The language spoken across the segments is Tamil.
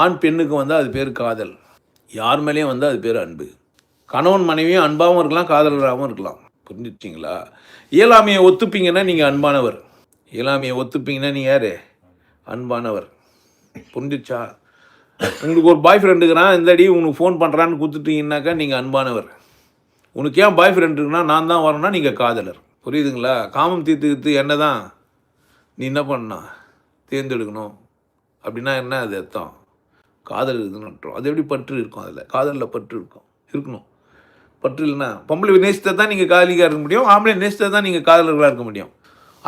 ஆண் பெண்ணுக்கு வந்தால் அது பேர் காதல். யார் மேலேயும் வந்தால் அது பேர் அன்பு. கணவன் மனைவியும் அன்பாகவும் இருக்கலாம் காதலராகவும் இருக்கலாம். புரிஞ்சுச்சிங்களா இயலாமையை ஒத்துப்பீங்கன்னா நீங்கள் அன்பானவர். இயலாமையை ஒத்துப்பீங்கன்னா நீ யார்? அன்பானவர். புரிஞ்சுச்சா? உங்களுக்கு ஒரு பாய் ஃப்ரெண்டு இருக்கிறான் இந்த அடி உனக்கு ஃபோன் பண்ணுறான்னு கொடுத்துட்டீங்கன்னாக்கா நீங்கள் அன்பானவர். உனக்கு ஏன் பாய் ஃப்ரெண்டு இருக்குன்னா நான் தான் வரேன்னா நீங்கள் காதலர். புரியுதுங்களா? காமம் தீர்த்து தீர்த்து என்ன தான் நீ என்ன பண்ணா தேர்ந்தெடுக்கணும். அப்படின்னா என்ன அது அர்த்தம்? காதல் இதுன்னு அர்த்தம் அது எப்படி பற்று இருக்கும் அதில்? காதலில் பற்று இருக்கும். இருக்கணும். பற்று இல்லைன்னா பொம்பளை நேசித்தா தான் நீங்கள் காதலிக்காக இருக்க முடியும். ஆம்பளை நேசித்தா தான் நீங்கள் காதலர்களாக இருக்க முடியும்.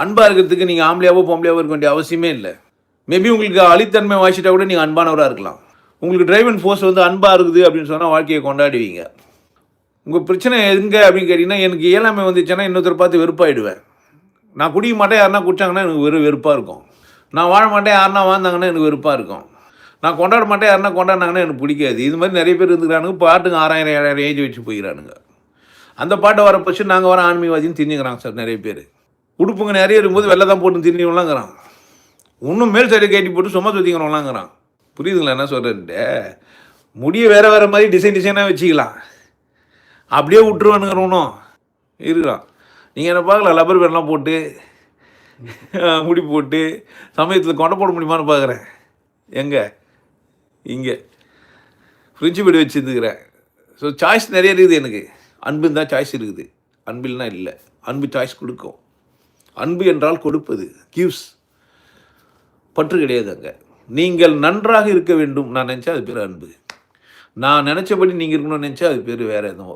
அன்பாக இருக்கிறதுக்கு நீங்கள் ஆம்பளையாவோ பொம்பளையாவோ இருக்க வேண்டிய அவசியமே இல்லை. மேபி உங்களுக்கு அழித்தன்மை வாசிட்டா கூட நீங்கள் அன்பானவராக இருக்கலாம். உங்களுக்கு டிரைவன் ஃபோர்ஸ் வந்து அன்பாக இருக்குது அப்படின்னு சொன்னால் வாழ்க்கையை கொண்டாடுவீங்க. உங்கள் பிரச்சனை எங்கே அப்படின்னு கேட்டிங்கன்னா எனக்கு இயலாமை வந்துச்சுன்னா இன்னொருத்தர் பார்த்து வெறுப்பாயிடுவேன். நான் குடிக்க மாட்டேன் யாருன்னா குடிச்சாங்கன்னா எனக்கு வெறும் வெறுப்பாக இருக்கும். நான் வாழ மாட்டேன் யாருன்னா வாழ்ந்தாங்கன்னா எனக்கு வெறுப்பாக இருக்கும். நான் கொண்டாட மாட்டேன் யாருன்னா கொண்டாடினாங்கன்னா எனக்கு பிடிக்காது. இது மாதிரி நிறைய பேர் இருந்துக்கிறானுங்க பாட்டுங்க ஆறாயிரம் ஏழாயிரம் ஏஜ் வச்சு போயிடறானுங்க அந்த பாட்டை வர பட்சம் நாங்கள் வர ஆன்மீகவாதின்னு திரிஞ்சுக்கிறாங்க சார் நிறைய பேர். உடுப்புங்க நிறைய இருக்கும்போது வெள்ளை தான் போட்டு திரிஞ்சவங்களாங்கிறான் இன்னும் மேல் சைடு கேட்டி போட்டு சும்மா சுற்றிக்கிறவங்களாங்கிறான் புரியுதுங்களா என்ன சொல்கிறேன்ட்டு முடிய வேறு வேறு மாதிரி டிசைன் டிசைனாக வச்சுக்கலாம். அப்படியே விட்டுருவானுங்கிறவனும் இருக்கிறான் நீங்கள் என்ன பார்க்கலாம் லப்பர் பேர்லாம் போட்டு முடி போட்டு சமயத்தில் கொண்டை போட முடியுமான்னு பார்க்குறேன். எங்கே? இங்கே. ஃப்ரிட்ஜ் பீடு வச்சுருந்துக்கிறேன். ஸோ சாய்ஸ் நிறைய இருக்குது எனக்கு. அன்புன்னு தான் சாய்ஸ் இருக்குது. அன்பில்னா இல்லை. அன்பு சாய்ஸ் கொடுக்கும். அன்பு என்றால் கொடுப்பது. கிவ்ஸ் பற்று கிடையாது அங்கே. நீங்கள் நன்றாக இருக்க வேண்டும். நான் நினச்சா அது பேர் அன்பு. நான் நினச்சபடி நீங்கள் இருக்கணும்னு நினச்சா அது பேர் வேறு எதுவும்